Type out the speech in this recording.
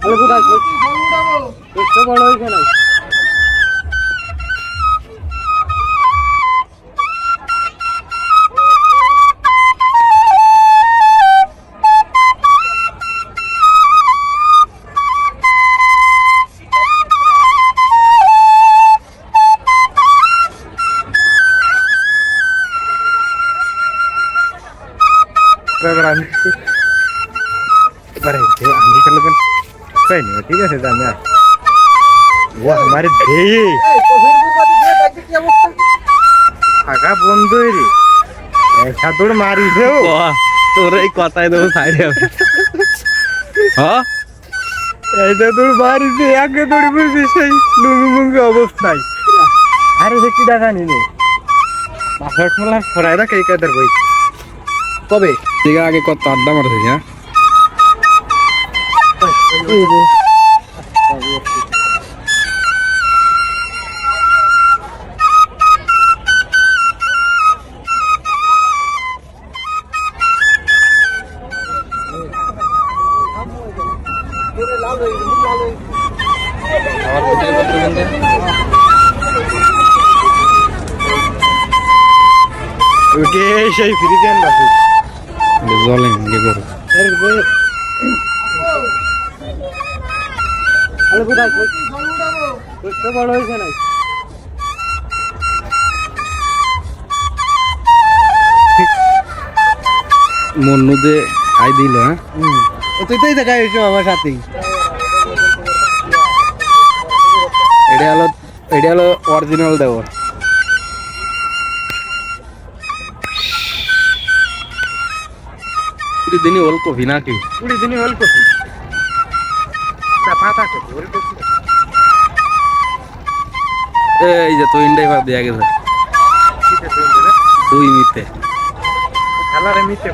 আরে কোথায় তো বড় হয়েছে না এবার আমি এবারে আমি ঠিক আছে আমি আর ও আমার দে আগা বন্ধ রে একা দৌড় মারিস ও তোর এই কথাই দেবো সাইডে হ্যাঁ এইটা দৌড় মারিস আগে দৌড় বুঝছিস সেই লুঙ্গি মুঙ্গি অবস্থায় আরে সে কি দেখা নিলে পাসওয়ার্ড মোলা ফরাই রাখ এই কাদের বই কবে ঠিক আগে কত আড্ডা মারছে হ্যাঁ বলতে ওকে সেই ফ্রি দেন জলে ইয়ে এর বই আরে কোথায় তো বড় হয়েছে না মন্নু যে খাই দিল হ্যাঁ? তুই তো দেখা হয়েছো আমার সাথেই। এটা হলো এটা হলো অরিজিনাল কুড়ি দিনই ওল কফি নাকি? কুড়ি দিনই হল কপি এই যে তুই ইন্ডাই ভাব দেয়া গেছে দুই মিতে। খেলারে মিটে